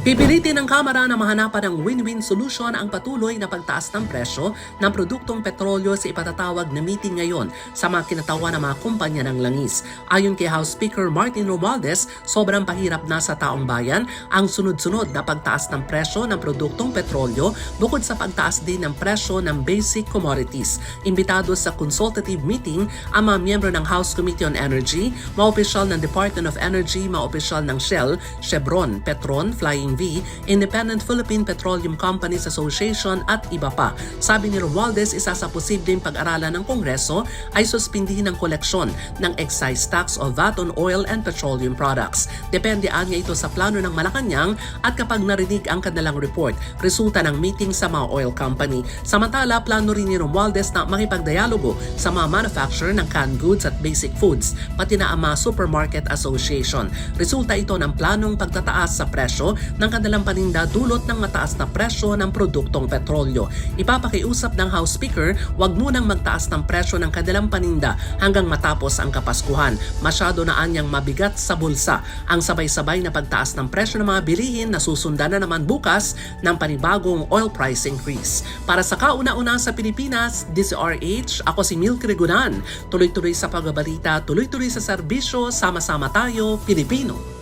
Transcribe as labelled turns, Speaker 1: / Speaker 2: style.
Speaker 1: Pipilitin ng Kamara na mahanapan ng win-win solution ang patuloy na pagtaas ng presyo ng produktong petrolyo sa ipatatawag na meeting ngayon sa mga kinatawa ng mga kumpanya ng langis. Ayon kay House Speaker Martin Romualdez, sobrang pahirap na sa taong bayan ang sunod-sunod na pagtaas ng presyo ng produktong petrolyo bukod sa pagtaas din ng presyo ng basic commodities. Imbitado sa consultative meeting ang mga miyembro ng House Committee on Energy, mga opisyal ng Department of Energy, mga opisyal ng Shell, Chevron, Petron, Flying V, Independent Philippine Petroleum Companies Association at iba pa. Sabi ni Romualdez, isa sa posibleng pag-aralan ng Kongreso ay suspindihin ang koleksyon ng excise tax o VAT on oil and petroleum products. Depende anya ito sa plano ng Malacanang at kapag narinig ang kanilang report, resulta ng meeting sa mga oil company. Samantala, plano rin ni Romualdez na makipagdialogo sa mga manufacturer ng canned goods at basic foods, pati na ang mga supermarket association. Resulta ito ng planong pagtataas sa presyo ng kanilang paninda dulot ng mataas na presyo ng produktong petrolyo. Ipapakiusap ng House Speaker, wag munang magtaas ng presyo ng kanilang paninda hanggang matapos ang Kapaskuhan. Masyado na anyang mabigat sa bulsa ang sabay-sabay na pagtaas ng presyo ng mga bilihin na susundan na naman bukas ng panibagong oil price increase. Para sa kauna-una sa Pilipinas, DCRH, ako si Milk Regunan. Tuloy-tuloy sa pagbabalita, tuloy-tuloy sa serbisyo, sama-sama tayo, Pilipino.